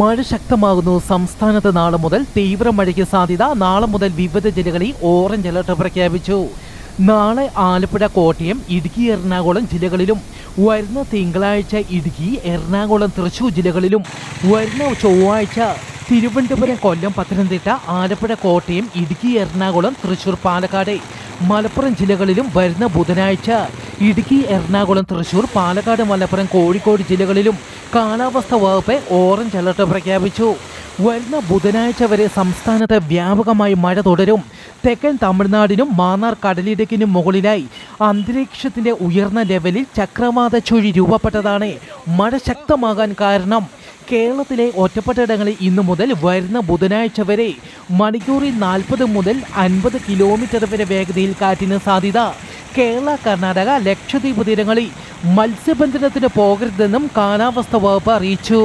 മഴ ശക്തമാകുന്നു. സംസ്ഥാനത്ത് നാളെ മുതൽ തീവ്ര മഴയ്ക്ക് സാധ്യത. നാളെ മുതൽ വിവിധ ജില്ലകളിൽ ഓറഞ്ച് അലർട്ട് പ്രഖ്യാപിച്ചു. നാളെ ആലപ്പുഴ കോട്ടയം ഇടുക്കി എറണാകുളം ജില്ലകളിലും വരുന്ന തിങ്കളാഴ്ച ഇടുക്കി എറണാകുളം തൃശൂർ ജില്ലകളിലും വരുന്ന ചൊവ്വാഴ്ച തിരുവനന്തപുരം കൊല്ലം പത്തനംതിട്ട ആലപ്പുഴ കോട്ടയം ഇടുക്കി എറണാകുളം തൃശൂർ പാലക്കാട് മലപ്പുറം ജില്ലകളിലും വരുന്ന ബുധനാഴ്ച ഇടുക്കി എറണാകുളം തൃശൂർ പാലക്കാട് മലപ്പുറം കോഴിക്കോട് ജില്ലകളിലും കാലാവസ്ഥ വകുപ്പ് ഓറഞ്ച് അലർട്ട് പ്രഖ്യാപിച്ചു. വരുന്ന ബുധനാഴ്ച വരെ സംസ്ഥാനത്ത് വ്യാപകമായി മഴ തുടരും. തെക്കൻ തമിഴ്നാടിനും മാന്നാർ കടലിടുക്കിനും മുകളിലായി അന്തരീക്ഷത്തിന്റെ ഉയർന്ന ലെവലിൽ ചക്രവാത ചുഴി രൂപപ്പെട്ടതാണ് മഴ ശക്തമാകാൻ കാരണം. കേരളത്തിലെ ഒറ്റപ്പെട്ടയിടങ്ങളിൽ ഇന്നു മുതൽ വരുന്ന ബുധനാഴ്ച വരെ മണിക്കൂറിൽ നാൽപ്പത് മുതൽ അൻപത് കിലോമീറ്റർ വരെ വേഗതയിൽ കാറ്റിന് സാധ്യത. കേരള കർണാടക ലക്ഷദ്വീപ് തീരങ്ങളിൽ മത്സ്യബന്ധനത്തിന് പോകരുതെന്നും കാലാവസ്ഥ വകുപ്പ് അറിയിച്ചു.